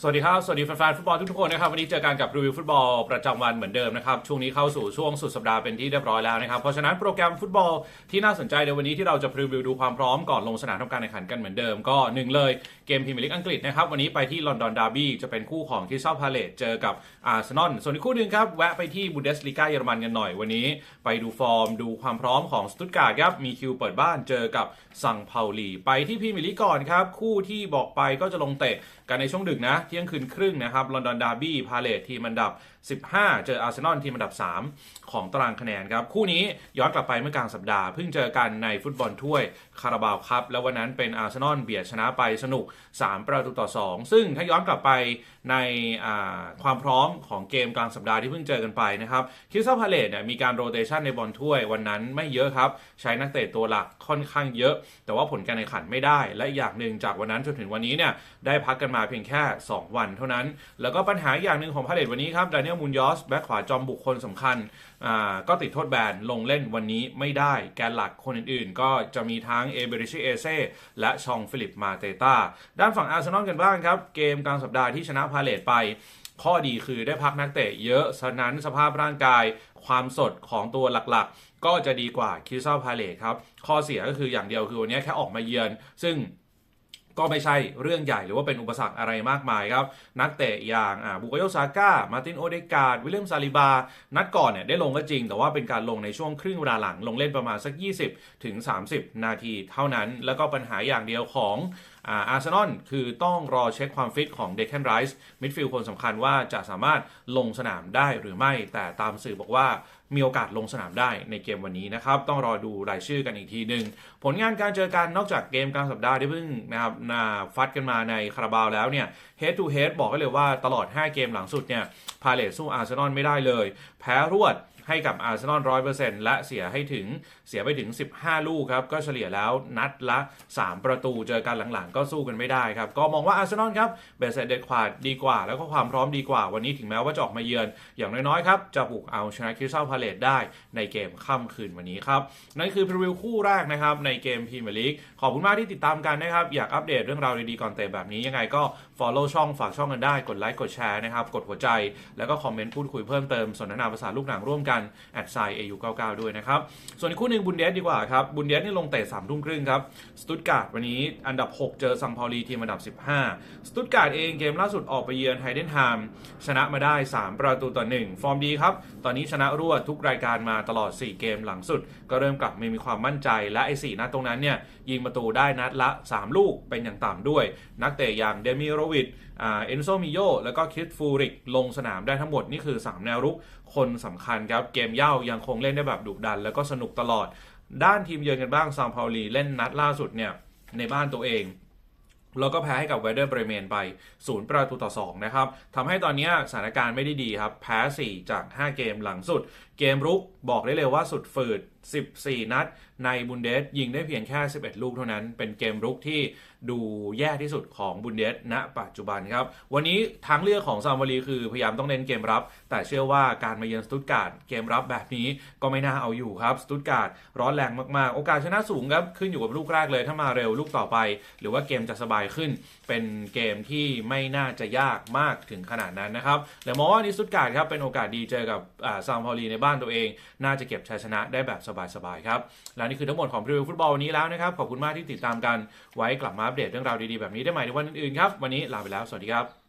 สวัสดีครับ สวัสดีแฟนๆฟุตบอลทุกๆคนนะครับ วันนี้เจอกันกับรีวิวฟุตบอลประจำวันเหมือนเดิมนะครับ ช่วงนี้เข้าสู่ช่วงสุดสัปดาห์เป็นที่เรียบร้อยแล้วนะครับ เพราะฉะนั้นโปรแกรมฟุตบอลที่น่าสนใจในวันนี้ที่เราจะรีวิวดูความพร้อมก่อนลงสนามทำการแข่งขันกันเหมือนเดิม ก็หนึ่งเลยเกมพรีเมียร์ลีกอังกฤษนะครับ วันนี้ไปที่ลอนดอนดาร์บี้จะเป็นคู่ของคริสตัลพาเลตเจอกับอาร์เซนอลส่วนอีกคู่หนึ่งครับแวะไปที่บูเดสลีกาเยอรมันกันหน่อยวันนี้ ไปดูฟอร์มดูความพร้อมของสตุตการ์ดครับมีคิวเปิดบ้านเจอกับซังเปาลีไปที่พรีเมียร์ลีกก่อนครับคู่ที่บอกไปก็จะลงเตะกันในช่วงดึกนะที่ยงคืนครึ่งนะครับลอนดอนดาร์บี้พาเลตทีมอันดับ 15 เจออาร์เซนอลทีมอันดับ 3 ของตารางคะแนนครับคู่นี้ย้อนกลับไปเมื่อกลางสัปดาห์เพิ่งเจอกันในฟุตบอลถ้วยคาราบาวครับแล้ววันนั้นเป็นอาร์เซนอลเบียดชนะไปสนุก 3 ประตูต่อ 2 ซึ่งถ้าย้อนกลับไปในความพร้อมของเกมกลางสัปดาห์ที่เพิ่งเจอกันไปนะครับคิสซัลพาเลตเนี่ยมีการโรเตชันในบอลถ้วยวันนั้นไม่เยอะครับ ใช้นักเตะตัวหลักค่อนข้างเยอะ แต่ว่าผลการแข่งขันไม่ได้ และอีกอย่างหนึ่งจากวันนั้นจนถึงวันนี้เนี่ยได้พักกันมาเพียงแค่ 2วันเท่านั้น แล้วก็ปัญหาอย่างหนึ่งของพาเลตวันนี้ครับดานิเอลมูนยอสแบ็คขวาจอมบุคคลสำคัญอ่าก็ติดโทษแบนลงเล่นวันนี้ไม่ได้แกนหลักคนอื่นๆ ก็จะมีทั้งเอเบริชิเอเซและชองฟิลิปมาเตตาด้านฝั่งอาร์เซนอลกันบ้างครับ เกมกลางสัปดาห์ที่ชนะพาเลตไปข้อดีคือได้พักนักเตะเยอะ ฉะนั้นสภาพร่างกายความสดของตัวหลักๆ ก็จะดีกว่าคิซัลพาเลตครับ ข้อเสียก็คืออย่างเดียวคือวันนี้แค่ออกมาเยือน ซึ่ง ก็ไม่ใช่เรื่องใหญ่หรือว่าเป็นอุปสรรคอะไรมากมายครับ นักเตะอย่างบุกโยซาก้า มาร์ตินโอเดกาดวิลเลียมซาลิบา นัดก่อนเนี่ยได้ลงก็จริง แต่ว่าเป็นการลงในช่วงครึ่งเวลาหลังลงเล่นประมาณสัก 20 ถึง 30 นาทีเท่านั้น แล้วก็ปัญหาอย่างเดียวของ อาร์เซนอลคือต้องรอเช็คความฟิตของเดค a นไรส์มิดฟิลด์คนสำคัญว่าจะสามารถลงสนามได้หรือไม่ แต่ตามสื่อบอกว่ามีโอกาสลงสนามได้ในเกมวันนี้นะครับ ต้องรอดูรายชื่อกันอีกทีหนึ่งผลงานการเจอกันนอกจากเกมกลางสัปดาห์ที่เพิ่งนะครับนาฟัดกันมาในคาราบาวแล้วเนี่ย head to head บอกได้เลยว่าตลอด 5 เกมหลังสุดเนี่ยพาเลตสู้อาร์เซนอลไม่ได้เลย แพ้รวด ให้กับอาร์เซนอลร้อยเปอร์เซ็นต์และเสียให้ถึงเสียไปถึง 15 ลูกครับ ก็เฉลี่ยแล้วนัดละ 3 ประตูเจอกันหลังๆ ก็สู้กันไม่ได้ครับ ก็มองว่าอาร์เซนอลครับเบสเซเด็ดขาดดีกว่า แล้วก็ความพร้อมดีกว่าวันนี้ถึงแม้ว่าจะออกมาเยือน อย่างน้อยๆครับจะบุกเอาชนะคริสตัลพาเลตได้ในเกมค่ำคืนวันนี้ครับนั่นคือพรีวิวคู่แรกนะครับในเกมพรีเมียร์ลีกขอบคุณมากที่ติดตามกันนะครับอยากอัปเดตเรื่องราวดีๆก่อนเตะแบบนี้ยังไงก็ follow ช่องฝากช่องกันได้กดไลค์กดแชร์นะครับกดหัวใจ แล้วก็คอมเมนต์พูดคุยเพิ่มเติมสนทนาภาษาลูกหนังร่วมกันแอดไซ AU99 ด้วยนะครับ ส่วนอีกคู่หนึ่งบุนเดสดีกว่าครับ บุนเดสนี่ลงเตะ3ทุ่มครึ่งครับ สตุตการ์ดวันนี้อันดับ 6 เจอซังพาลีทีมอันดับ 15 สตุตการ์ดเองเกมล่าสุดออกไปเยือนไฮเดนไฮม์ชนะมาได้ 3 ประตูต่อ 1 ฟอร์มดีครับ ตอนนี้ชนะรวดทุกรายการมาตลอด 4 เกมหลังสุด ก็เริ่มกลับมามีความมั่นใจ และไอ้4นัดตรงนั้นเนี่ยยิงประตูได้นัดละ 3 ลูกเป็นอย่างต่ำด้วย นักเตะอย่างเดมิโรวิดเอนโซมิโยแล้วก็คิดฟูริกลงสนามได้ทั้งหมดนี่คือ 3 แนวรุกคนสำคัญครับเกมเย่ายังคงเล่นได้แบบดุดัน แล้วก็สนุกตลอด ด้านทีมเยือนกันบ้างซามพาลีเล่นนัดล่าสุดเนี่ยในบ้านตัวเองแล้วก็แพ้ให้กับเวเดอร์เบรเมนไป 0 ประตูต่อ 2 นะครับทำให้ตอนนี้สถานการณ์ไม่ได้ดีครับ แพ้ 4 จาก 5 เกมหลังสุด เกมรุกบอกได้เลยว่าสุดฝืด 14 นัด ในบุนเดสยิงได้เพียงแค่ 11 ลูกเท่านั้น เป็นเกมรุกที่ดูแย่ที่สุดของบุนเดสณ ปัจจุบันครับ วันนี้ทางเลือกของซามวารีคือพยายามต้องเน้นเกมรับ แต่เชื่อว่าการมาเยือนสตุตการ์ดเกมรับแบบนี้ก็ไม่น่าเอาอยู่ครับสตุตการ์ดร้อนแรงมากๆ โอกาสชนะสูงครับ ขึ้นอยู่กับลูกแรกเลย ถ้ามาเร็วลูกต่อไป หรือว่าเกมจะสบายขึ้น เป็นเกมที่ไม่น่าจะยากมากถึงขนาดนั้นนะครับแต่มองว่านิสตุตการ์ดครับเป็นโอกาสดีเจอกับซามพารีในบ้านานตัวเอง น่าจะเก็บชัยชนะได้แบบสบายๆครับ และนี่คือทั้งหมดของพรีวิวฟุตบอลวันนี้แล้วนะครับ ขอบคุณมากที่ติดตามกัน ไว้กลับมาอัปเดตเรื่องราวดีๆแบบนี้ได้ใหม่ในวันอื่นๆครับ วันนี้ลาไปแล้ว สวัสดีครับ